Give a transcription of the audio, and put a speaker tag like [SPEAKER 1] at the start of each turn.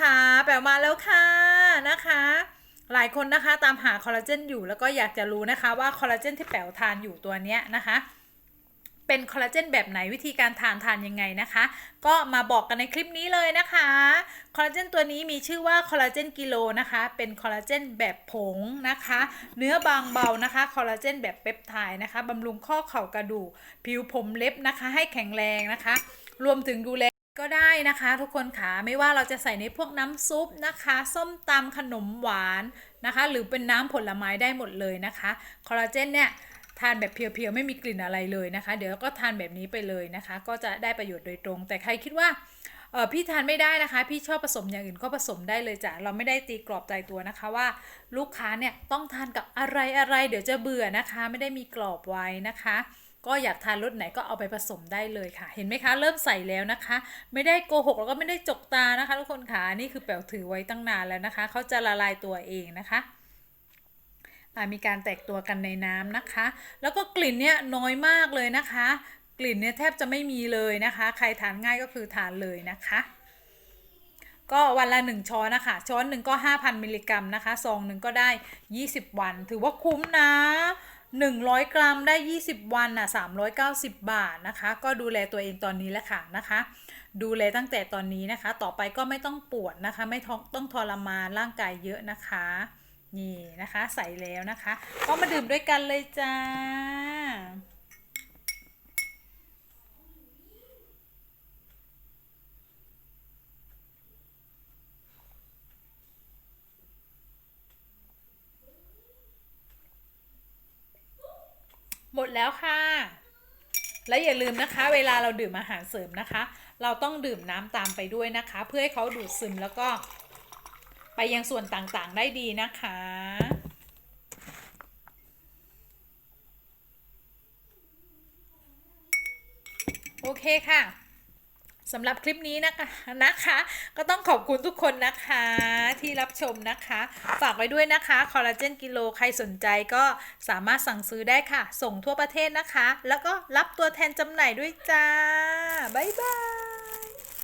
[SPEAKER 1] ค่ะ แปลมาแล้วค่ะนะคะ หลายคนนะคะตามหาคอลลาเจนอยู่แล้วก็อยากจะรู้นะคะว่าคอลลาเจนที่แป๋วทานอยู่ตัวเนี้ยนะคะเป็นคอลลาเจนแบบไหนวิธีการทานทานยังไงนะคะ ก็มาบอกกันในคลิปนี้เลยนะคะคอลลาเจนตัวนี้มีชื่อว่าคอลลาเจนกิโลนะคะ เป็นคอลลาเจนแบบผงนะคะ เนื้อบางเบานะคะคอลลาเจนแบบเปปไทด์นะคะบำรุงข้อเข่ากระดูกผิวผมเล็บนะคะ ให้แข็งแรงนะคะ รวมถึงดูแล ก็ได้นะคะทุกคนค่ะไม่ว่าเราจะใส่ในพวกน้ำซุปนะคะ ส้มตำขนมหวานนะคะ หรือเป็นน้ำผลไม้ได้หมดเลยนะคะคอลลาเจนเนี่ยทานแบบเพียวๆไม่มีกลิ่นอะไรเลยนะคะ เดี๋ยวก็ทานแบบนี้ไปเลยนะคะ ก็จะได้ประโยชน์โดยตรง แต่ใครคิดว่าเออพี่ทานไม่ได้นะคะ พี่ชอบผสมอย่างอื่นก็ผสมได้เลยจ้ะเราไม่ได้ตีกรอบใจตัวนะคะว่าลูกค้าเนี่ยต้องทานกับอะไรอะไรเดี๋ยวจะเบื่อนะคะ ไม่ได้มีกรอบไว้นะคะ ก็อยากทานรสไหนก็เอาไปผสมได้เลยค่ะ เห็นไหมคะ เริ่มใส่แล้วนะคะ ไม่ได้โกหกแล้วก็ไม่ได้จกตานะคะ ทุกคนค่ะนี่คือแป๋วถือไว้ตั้งนานแล้วนะคะเขาจะละลายตัวเองนะคะมีการแตกตัวกันในน้ำนะคะ แล้วก็กลิ่นเนี่ยน้อยมากเลยนะคะ กลิ่นเนี่ยแทบจะไม่มีเลยนะคะ ใครทานง่ายก็คือทานเลยนะคะ ก็วันละ 1 ช้อนนะคะ ช้อนหนึ่งก็ 5,000 มิลลิกรัมนะคะ ซองหนึ่งก็ได้ 20 วัน ถือว่าคุ้มนะ 100 กรัมได้ 20 วันน่ะ390 บาทนะคะ ก็ดูแลตัวเองตอนนี้แหละค่ะนะคะ ดูแลตั้งแต่ตอนนี้นะคะ ต่อไปก็ไม่ต้องปวดนะคะ ไม่ท้องต้องทรมานร่างกายเยอะนะคะ นี่นะคะใส่แล้วนะคะ ก็มาดื่มด้วยกันเลยจ้า หมดแล้วค่ะ และอย่าลืมนะคะ เวลาเราดื่มอาหารเสริมนะคะ เราต้องดื่มน้ำตามไปด้วยนะคะ เพื่อให้เขาดูดซึมแล้วก็ ไปยังส่วนต่างๆได้ดีนะคะโอเคค่ะ สำหรับคลิปนี้นะคะนะคะ ก็ต้องขอบคุณทุกคนนะคะที่รับชมนะคะ ฝากไว้ด้วยนะคะคอลลาเจนกิโลใครสนใจก็สามารถสั่งซื้อได้ค่ะ ส่งทั่วประเทศนะคะ แล้วก็รับตัวแทนจำหน่ายด้วยจ้า บ๊ายบาย